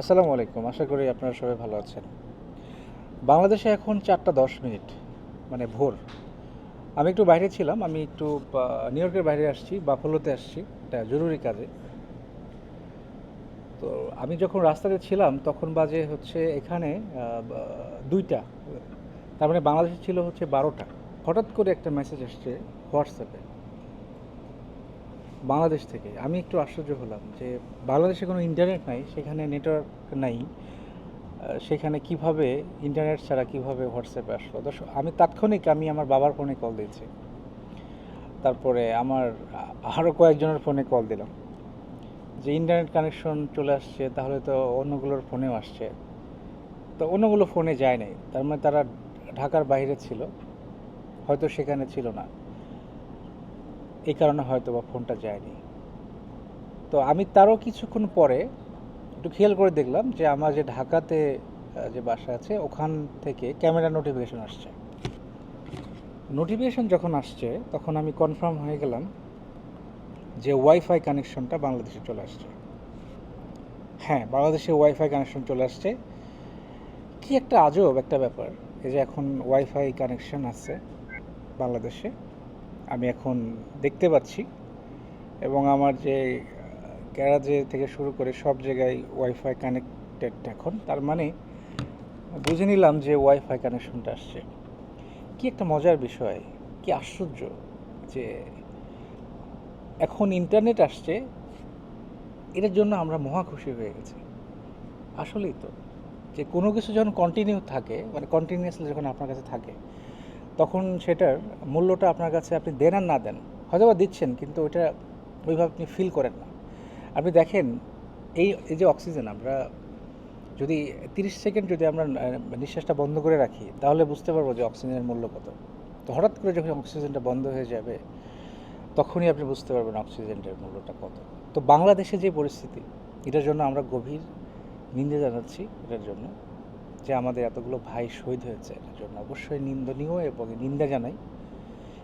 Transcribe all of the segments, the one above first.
আসসালামু আলাইকুম। আশা করি আপনারা সবাই ভালো আছেন। বাংলাদেশে এখন চারটা দশ মিনিট মানে ভোর। আমি একটু বাইরে ছিলাম, আমি একটু নিউ ইয়র্কের বাইরে আসছি, বাফলোতে আসছি একটা জরুরি কাজে। তো আমি যখন রাস্তাতে ছিলাম, তখন বাজে হচ্ছে এখানে দুইটা। তার মানে বাংলাদেশে ছিল হচ্ছে বারোটা। হঠাৎ করে একটা মেসেজ আসছে, হোয়াটসঅ্যাপে। বাংলাদেশ থেকে। আমি একটু আশ্চর্য হলাম যে বাংলাদেশে কোনো ইন্টারনেট নাই, সেখানে নেটওয়ার্ক নাই সেখানে কীভাবে ইন্টারনেট ছাড়া কীভাবে হোয়াটসঅ্যাপে আসলো? দর্শক, আমি তাৎক্ষণিক আমি আমার বাবার ফোনে কল দিয়েছি। তারপরে আমার আরও কয়েকজনের ফোনে কল দিলাম। যে ইন্টারনেট কানেকশন চলে আসছে, তাহলে তো অন্যগুলোর ফোনেও আসছে। তো অন্যগুলো ফোনে যায় নাই। তার মানে তারা ঢাকার বাইরে ছিল, হয়তো সেখানে ছিল না। এই কারণে হয়তো বা ফোনটা যায়নি। তো আমি তারও কিছুক্ষণ পরে একটু খেয়াল করে দেখলাম যে আমার যে ঢাকাতে যে বাসা আছে, ওখান থেকে ক্যামেরা নোটিফিকেশন আসছে। নোটিফিকেশন যখন আসছে, তখন আমি কনফার্ম হয়ে গেলাম যে ওয়াইফাই কানেকশনটা বাংলাদেশে চলে আসছে। হ্যাঁ বাংলাদেশে ওয়াইফাই কানেকশন চলে আসছে। কি একটা আজব একটা ব্যাপার, এই যে এখন ওয়াইফাই কানেকশন আছে বাংলাদেশে। আমি এখন দেখতে পাচ্ছি এবং আমার যে গ্যারাজে থেকে শুরু করে সব জায়গায় ওয়াইফাই কানেক্টেড এখন। তার মানে বুঝে নিলাম যে ওয়াইফাই কানেকশনটা আসছে। কি একটা মজার বিষয়, কি আশ্চর্য যে এখন ইন্টারনেট আসছে, এটার জন্য আমরা মহা খুশি হয়ে গেছি। আসলেই তো, যে কোনো কিছু যখন কন্টিনিউ থাকে মানে কন্টিনিউয়াসলি যখন আপনার কাছে থাকে তখন সেটার মূল্যটা আপনার কাছে আপনি দেন আর না দেন হয়তো বা দিচ্ছেন, কিন্তু ওইটা ওইভাবে আপনি ফিল করেন না। আপনি দেখেন, এই এই যে অক্সিজেন আমরা যদি তিরিশ সেকেন্ড যদি আমরা নিঃশ্বাসটা বন্ধ করে রাখি, তাহলে বুঝতে পারব যে অক্সিজেনের মূল্য কত। তো হঠাৎ করে যখন অক্সিজেনটা বন্ধ হয়ে যাবে, তখনই আপনি বুঝতে পারবেন অক্সিজেনের মূল্যটা কত। তো বাংলাদেশে যে পরিস্থিতি, এটার জন্য আমরা গভীর নিন্দে জানাচ্ছি, এটার জন্য। যে আমাদের এতগুলো ভাই শহীদ হয়েছে, এটার জন্য অবশ্যই নিন্দনীয় এবং নিন্দা জানাই।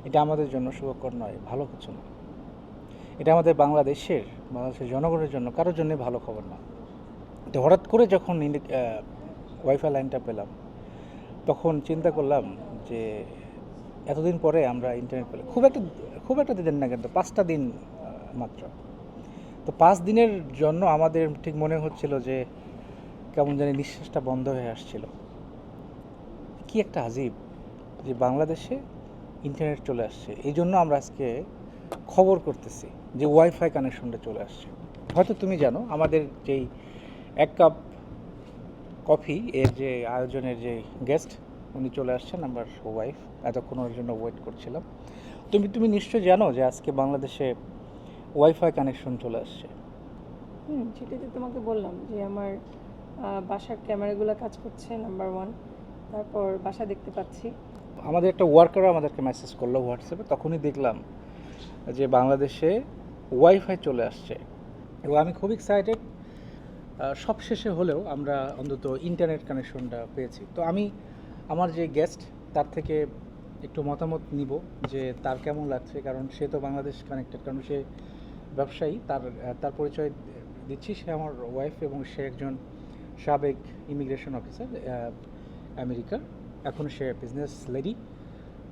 এটা আমাদের জন্য শুভকর নয়, ভালো কিছু না। এটা আমাদের বাংলাদেশের বাংলাদেশের জনগণের জন্য, কারোর জন্যই ভালো খবর না। তো হঠাৎ করে যখন ওয়াইফাই লাইনটা পেলাম, তখন চিন্তা করলাম যে এতদিন পরে আমরা ইন্টারনেট পেলাম। খুব একটা খুব একটা দিন না কিন্তু, পাঁচটা দিন মাত্র। তো পাঁচ দিনের জন্য আমাদের ঠিক মনে হচ্ছিল যে কেমন জানি নিঃশ্বাসটা বন্ধ হয়ে আসছিল। কি একটা আজীব যে বাংলাদেশে ইন্টারনেট চলে আসছে। এই জন্য আমরা আজকে খবর করতেছি যে ওয়াইফাই কানেকশনটা চলে আসছে। হয়তো তুমি জানো, আমাদের যেই এক কাপ কফি এর যে আয়োজনের যে গেস্ট উনি চলে আসছেন, আমার ওয়াইফ এতক্ষণ ওর জন্য ওয়েট করছিলাম। তুমি তুমি নিশ্চয় জানো যে আজকে বাংলাদেশে ওয়াইফাই কানেকশন চলে আসছে। হুম, সেটাই তো তোমাকে বললাম যে আমার বাসার ক্যামেরাগুলো কাজ করছে নাম্বার ওয়ান তারপর বাসা দেখতে পাচ্ছি। আমাদের একটা ওয়ার্কারও আমাদেরকে মেসেজ করল হোয়াটসঅ্যাপে তখনই দেখলাম যে বাংলাদেশে ওয়াইফাই চলে আসছে। এবং আমি খুব এক্সাইটেড সব শেষে হলেও আমরা অন্তত ইন্টারনেট কানেকশনটা পেয়েছি। তো আমি আমার যে গেস্ট তার থেকে একটু মতামত নিব যে তার কেমন লাগছে, কারণ সে তো বাংলাদেশ কানেক্টেড কারণ সে ব্যবসায়ী, তার তার পরিচয় দিচ্ছি। সে আমার ওয়াইফ এবং সে একজন সাবেক ইমিগ্রেশন অফিসার আমেরিকা। এখন সে বিজনেস লেডি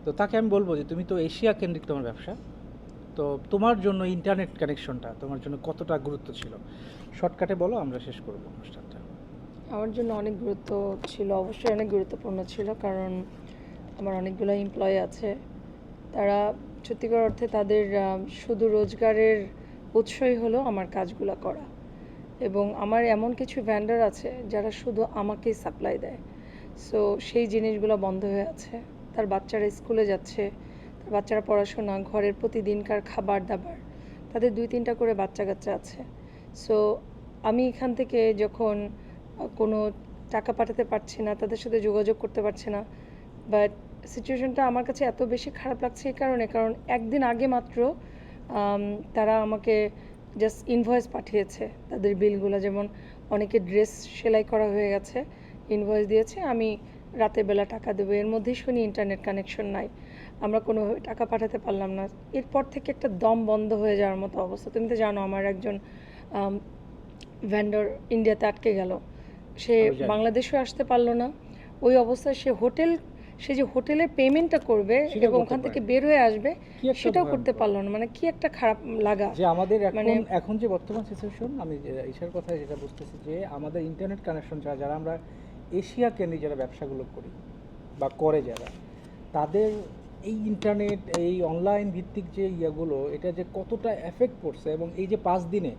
তো তাকে আমি বলব যে, তুমি তো এশিয়া কেন্দ্রিক তোমার ব্যবসা। তো তোমার জন্য ইন্টারনেট কানেকশনটা তোমার জন্য কতটা গুরুত্ব ছিল? শর্টকাটে বলো, আমরা শেষ করব অনুষ্ঠানটা। আমার জন্য অনেক গুরুত্ব ছিল, অবশ্যই অনেক গুরুত্বপূর্ণ ছিল, কারণ আমার অনেকগুলো এমপ্লয়ি আছে। তারা সত্যিকার অর্থে তাদের শুধু রোজগারের উৎসই হলো আমার কাজগুলো করা। এবং আমার এমন কিছু ভ্যান্ডার আছে যারা শুধু আমাকেই সাপ্লাই দেয়। সো সেই জিনিসগুলো বন্ধ হয়ে আছে। তার বাচ্চারা স্কুলে যাচ্ছে, তার বাচ্চারা পড়াশোনা, ঘরের প্রতিদিনকার খাবার দাবার, তাদের দুই তিনটা করে বাচ্চা কাচ্চা আছে। সো আমি এখান থেকে যখন কোনো টাকা পাঠাতে পারছি না, তাদের সাথে যোগাযোগ করতে পারছি না বাট সিচুয়েশনটা আমার কাছে এত বেশি খারাপ লাগছে এই কারণে, কারণ একদিন আগে মাত্র তারা আমাকে জাস্ট ইনভয়েস পাঠিয়েছে। তাদের বিলগুলো যেমন অনেকে ড্রেস সেলাই করা হয়ে গেছে ইনভয়েস দিয়েছে আমি রাতের বেলা টাকা দেবো। এর মধ্যেই শুনি ইন্টারনেট কানেকশন নাই। আমরা কোনোভাবে টাকা পাঠাতে পারলাম না। এরপর থেকে একটা দম বন্ধ হয়ে যাওয়ার মতো অবস্থা। তুমি তো জানো আমার একজন ভেন্ডর ইন্ডিয়াতে আটকে গেল। সে বাংলাদেশেও আসতে পারল না। ওই অবস্থায় সে হোটেল সে যে হোটেলে পেমেন্টটা করবে এবং ওখান থেকে বের হয়ে আসবে সেটাও করতে পারল না। মানে কি একটা খারাপ লাগা। যে আমাদের এখন মানে- এখন যে বর্তমান সিচুয়েশন আমি ঈশার কথা যেটা বুঝতেছি যে আমাদের ইন্টারনেট কানেকশন ছাড়া যারা আমরা এশিয়া কেন্দ্রিক যারা ব্যবসাগুলো করি বা করে যারা তাদের এই ইন্টারনেট এই অনলাইন ভিত্তিক যে ইয়েগুলো এটা যে কতটা এফেক্ট পড়ছে এবং এই যে পাঁচ দিনে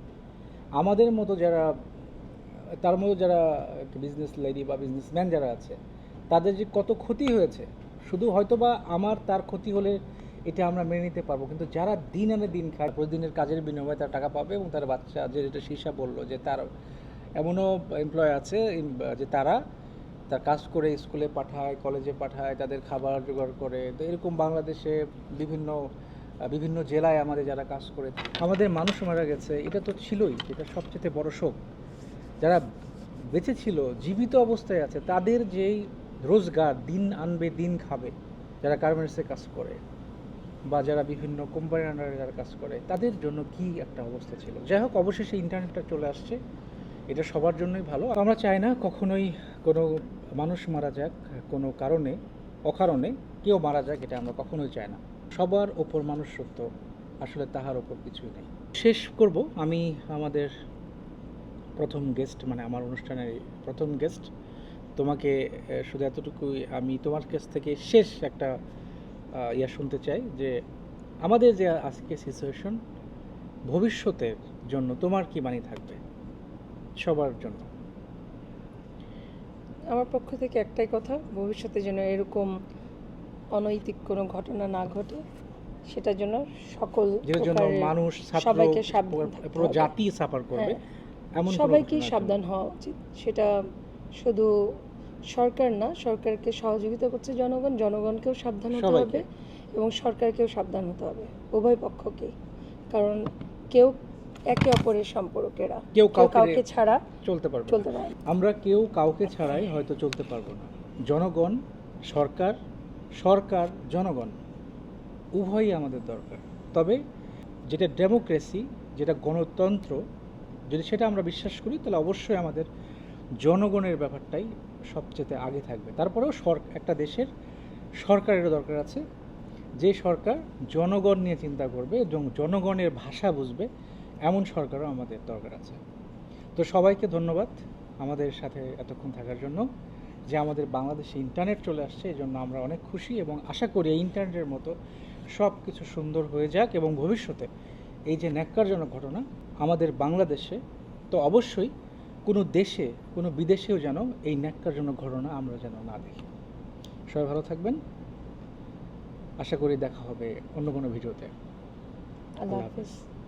আমাদের মতো যারা তার মতো যারা বিজনেস লেডি বা বিজনেসম্যান যারা আছে তাদের যে কত ক্ষতি হয়েছে, শুধু হয়তো বা আমার তার ক্ষতি হলে এটা আমরা মেনে নিতে পারব। কিন্তু যারা দিন আনে দিন খায়, প্রতিদিনের কাজের বিনিময়ে তারা টাকা পাবে এবং তার বাচ্চা যে যেটা শীর্ষা বলল যে তার এমনও এমপ্লয় আছে যে তারা তার কাজ করে স্কুলে পাঠায়, কলেজে পাঠায়, তাদের খাবার জোগাড় করে। তো এরকম বাংলাদেশে বিভিন্ন বিভিন্ন জেলায় আমাদের যারা কাজ করে, আমাদের মানুষ মারা গেছে। এটা তো ছিলই, এটা সবচেয়ে বড় শোক। যারা বেঁচে ছিল, জীবিত অবস্থায় আছে, তাদের যেই রোজগার, দিন আনবে, দিন খাবে, যারা গার্মেন্টসে কাজ করে বা যারা বিভিন্ন কোম্পানির আন্ডারে যারা কাজ করে, তাদের জন্য কি একটা অবস্থা ছিল? যাই হোক, অবশেষে ইন্টারনেটটা চলে আসছে। এটা সবার জন্যই ভালো। আমরা চাই না কখনোই কোনো মানুষ মারা যাক, কোনো কারণে, অকারণে, কেউ মারা যাক, এটা আমরা কখনোই চাই না। সবার ওপর মানুষ সত্য আসলে তাহার ওপর কিছুই নেই। শেষ করব। আমি আমাদের প্রথম গেস্ট মানে আমার অনুষ্ঠানের প্রথম গেস্ট তোমাকে শুধু এতটুকুই আমি তোমার কাছ থেকে শেষ একটা ইয়া শুনতে চাই যে আমাদের যে আজকে সিচুয়েশন ভবিষ্যতের জন্য তোমার কি বাণী থাকবে? সবার জন্য। আমার পক্ষ থেকে একটাই কথা ভবিষ্যতে যেন এরকম অনৈতিক কোনো ঘটনা না ঘটে সেটার জন্য সকল জন্য মানুষ সবাইকে সাবধান পুরো- থাকতে পুরো হবে। জাতি সাফার করবে হ্যাঁ, সবাইকেই সাবধান হওয়া উচিত সেটা শুধু সরকার না সরকারকে সহযোগিতা করছে জনগণ জনগণকেও সাবধান হতে হবে এবং সরকারকেও সাবধান হতে হবে উভয় পক্ষকেই। কারণ কেউ একে অপরের সম্পর্কেরা কেউ কাউকে- ছাড়া চলতে পারবে চলতে পারে না। আমরা কেউ কাউকে ছাড়াই হয়তো চলতে পারব না। জনগণ সরকার সরকার জনগণ উভয়ই আমাদের দরকার। তবে যেটা ডেমোক্রেসি যেটা গণতন্ত্র যদি সেটা আমরা বিশ্বাস করি তাহলে অবশ্যই আমাদের জনগণের ব্যাপারটাই সবচেয়ে আগে থাকবে। তারপরেও সর, একটা দেশের সরকারেরও দরকার আছে। যে সরকার জনগণ নিয়ে চিন্তা করবে এবং জনগণের ভাষা বুঝবে, এমন সরকারও আমাদের দরকার আছে। তো সবাইকে ধন্যবাদ আমাদের সাথে এতক্ষণ থাকার জন্য যে আমাদের বাংলাদেশে ইন্টারনেট চলে আসছে, এই জন্য আমরা অনেক খুশি এবং আশা করি এই ইন্টারনেটের মতো সব কিছু সুন্দর হয়ে যাক এবং ভবিষ্যতে এই যে ন্যাক্কারজনক ঘটনা আমাদের বাংলাদেশে, তো অবশ্যই কোনো দেশে, কোনো বিদেশেও যেন এই ন্যাক্কারজনক ঘটনা আমরা যেন না দেখি। সবাই ভালো থাকবেন। আশা করি দেখা হবে অন্য কোনো ভিডিওতে। আল্লাহ। হাফিজ।